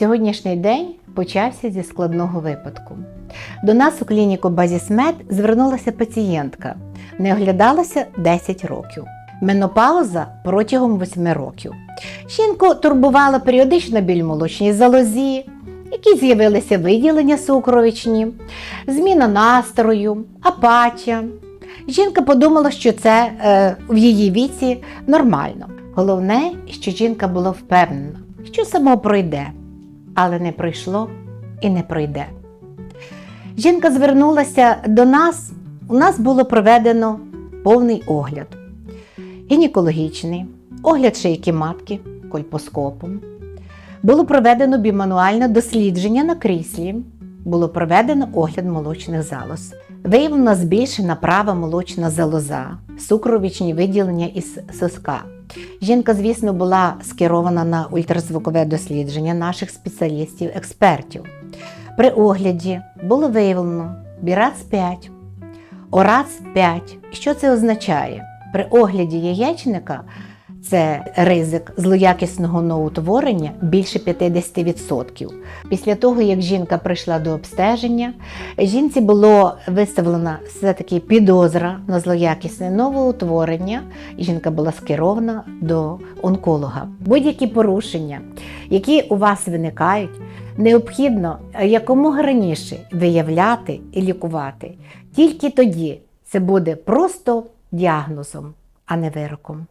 Сьогоднішній день почався зі складного випадку. До нас у клініку Базісмед звернулася пацієнтка, не оглядалася 10 років. Менопауза протягом 8 років. Жінку турбувала періодично біль молочній залозі, які з'явилися виділення сукровичні, зміна настрою, апатія. Жінка подумала, що це е, в її віці нормально. Головне, що жінка була впевнена, що само пройде, але не пройшло і не пройде. Жінка звернулася до нас. У нас було проведено повний огляд: гінекологічний, огляд шийки матки кольпоскопом. Було проведено бімануальне дослідження на кріслі, було проведено огляд молочних залоз. Виявлено збільшена права молочна залоза, сукровічні виділення із соска. Жінка, звісно, була скерована на ультразвукове дослідження наших спеціалістів-експертів. При огляді було виявлено бірац-5, орац-5. Що це означає? При огляді яєчника це ризик злоякісного новоутворення більше 50%. Після того, як жінка прийшла до обстеження, жінці було виставлена все-таки підозра на злоякісне новоутворення, жінка була скерована до онколога. Будь-які порушення, які у вас виникають, необхідно якомога раніше виявляти і лікувати. Тільки тоді це буде просто діагнозом, а не вироком.